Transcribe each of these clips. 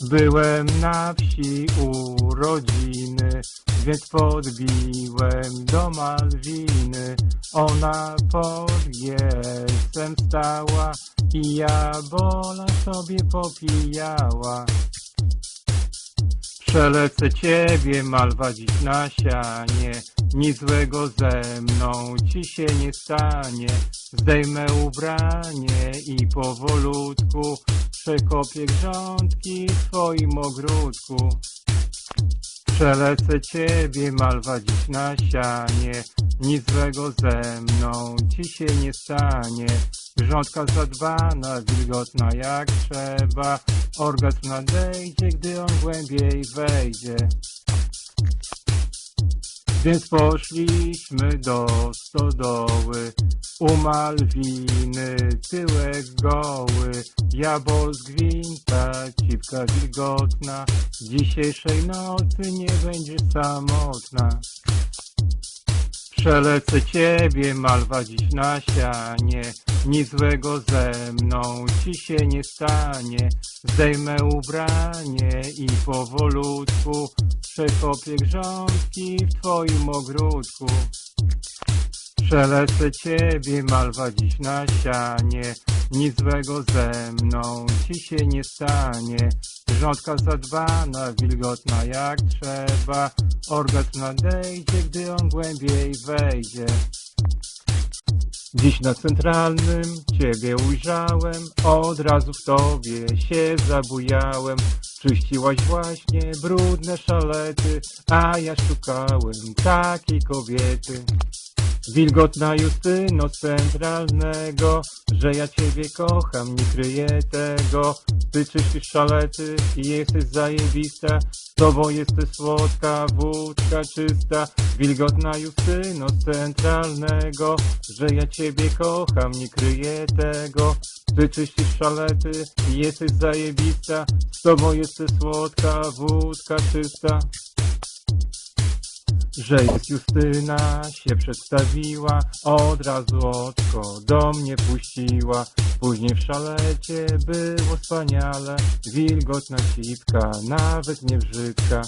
Byłem na wsi u rodziny, więc podbiłem do Malwiny. Ona pod giesem stała i jabola sobie popijała. Przelecę ciebie, Malwa, dziś na sianie. Nic złego ze mną ci się nie stanie. Zdejmę ubranie i powolutku przekopię grządki w twoim ogródku. Przelecę ciebie, Malwa, dziś na sianie. Nic złego ze mną ci się nie stanie. Grządka zadbana, wilgotna jak trzeba. Orgazm nadejdzie, gdy on głębiej wejdzie. Więc poszliśmy do stodoły, u Malwiny tyłek goły, jabol z cipka wilgotna, dzisiejszej nocy nie będzie samotna. Przelecę ciebie, Malwa, dziś na sianie, nic złego ze mną ci się nie stanie. Zdejmę ubranie i powolutku przekopię grządki w twoim ogródku. Przelecę ciebie, Malwa, dziś na sianie, nic złego ze mną ci się nie stanie. Grządka zadbana, wilgotna jak trzeba, orgazm nadejdzie, gdy on głębiej wejdzie. Dziś na centralnym Ciebie ujrzałem, od razu w Tobie się zabujałem. Czyściłaś właśnie brudne szalety, a ja szukałem takiej kobiety. Wilgotna Justyno centralnego, że ja Ciebie kocham, nie kryję tego. Ty czyścisz szalety i jesteś zajebista, z Tobą jesteś słodka, wódka czysta. Wilgotna Justyno centralnego, że ja Ciebie kocham, nie kryję tego. Ty czyścisz szalety i jesteś zajebista, z Tobą jesteś słodka, wódka czysta że jest Justyna się przedstawiła, od razu oczko do mnie puściła. Później w szalecie było wspaniale, wilgotna cipka, nawet nie brzydka.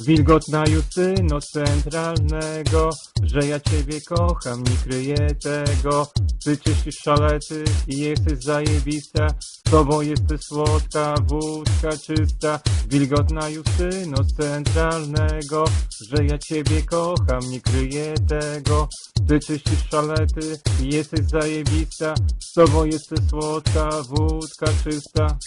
Wilgotna Justyno centralnego, że ja Ciebie kocham, nie kryję tego. Ty czyścisz szalety i jesteś zajebista, z Tobą jesteś słodka, wódka czysta. Wilgotna Justyno centralnego, że ja Ciebie kocham, nie kryję tego. Ty czyścisz szalety i jesteś zajebista, z Tobą jesteś słodka, wódka czysta.